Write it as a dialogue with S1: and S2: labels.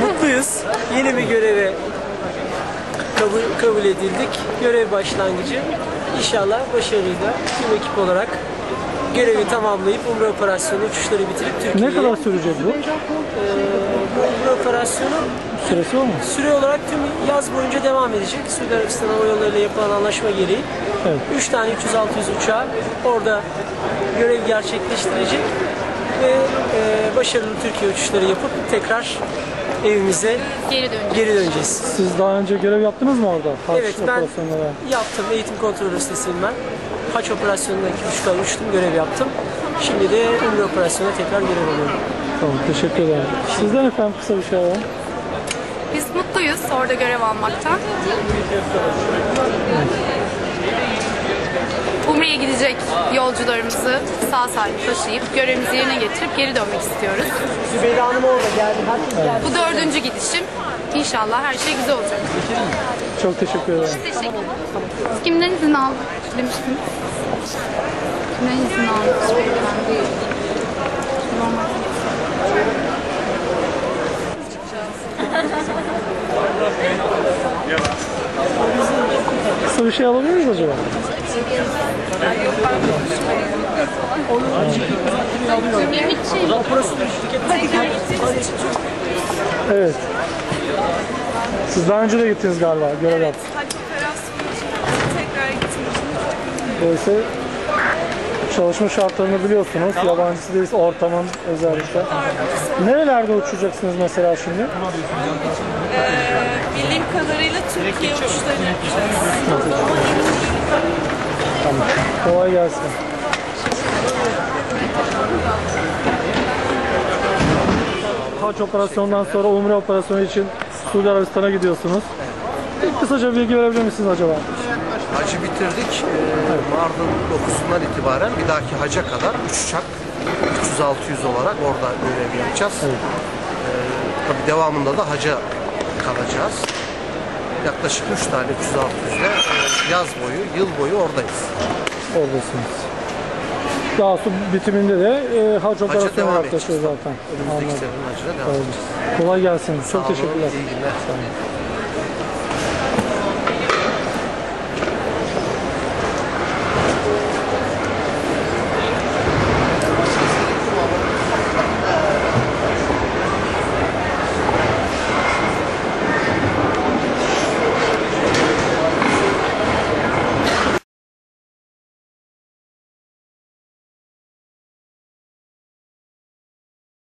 S1: Mutluyuz. Yeni bir göreve kabul, kabul edildik. Görev başlangıcı. İnşallah başarıyla tüm ekip olarak görevi tamamlayıp Umre operasyonu uçuşları bitirip Türkiye'ye...
S2: Ne kadar sürecek bu?
S1: Ee, bu Umre operasyonu
S2: Süresi var mı?
S1: süre olarak tüm yaz boyunca devam edecek. Suudi Arabistan Hava Yolları ile yapılan anlaşma gereği
S2: Evet.
S1: 3 tane 300-600 uçağı orada görev gerçekleştirecek ve e, başarılı Türkiye uçuşları yapıp tekrar evimize
S3: Geri döneceğiz.
S1: geri döneceğiz.
S2: Siz daha önce görev yaptınız mı orada?
S1: Evet ben yaptım. Eğitim kontrol üstesiyim ben. Haç operasyonunda 2,5 ay uçtum, görev yaptım. Şimdi de Umre operasyonuna tekrar görev alıyorum.
S2: Tamam teşekkür ederim. Sizden efendim kısa bir şey alalım.
S3: Biz mutluyuz orada görev almaktan. Umre'ye gidecek yolcularımızı sağ salim taşıyıp görevimizi yerine getirip geri dönmek istiyoruz.
S1: Zübeyde Hanım orada geldi.
S3: Bu dördüncü gidişim. İnşallah her şey güzel olacak.
S2: Çok teşekkür ederim.
S3: Teşekkür ederim. Kimden izin aldınız demiştiniz? Kimden izin aldınız
S2: Kısa bir şey alabilir miyiz acaba? Evet. Siz daha önce de gittiniz galiba, görev yaptınız.
S4: Tekrar gitmiştim.
S2: Dolayısıyla çalışma şartlarını biliyorsunuz. Yabancısı değiliz, ortamın özellikle. Nerelerde uçacaksınız mesela şimdi?
S4: Bildiğim kadarıyla Türkiye uçuşları yapacağız.
S2: Tamam. Kolay gelsin. Haç operasyonundan sonra Umre operasyonu için Suudi Arabistan'a gidiyorsunuz. Bir kısaca bilgi verebilir misiniz acaba?
S5: Hacı bitirdik. Ee, Mardin 9'undan itibaren bir dahaki haca kadar 3 uçak 300-600 olarak orada görev yapacağız. Ee, tabii devamında da haca kalacağız. Yaklaşık 3 tane 300-600 ile e, yaz boyu, yıl boyu oradayız.
S2: Oradasınız. Daha sonra bitiminde de e, hac operasyonu yaklaşıyor zaten.
S5: Önümüzdeki
S2: Anladım.
S5: senenin hacına devam edeceğiz.
S2: Kolay gelsin.
S5: Sağ
S2: Çok
S5: olun,
S2: teşekkürler.
S5: İyi günler.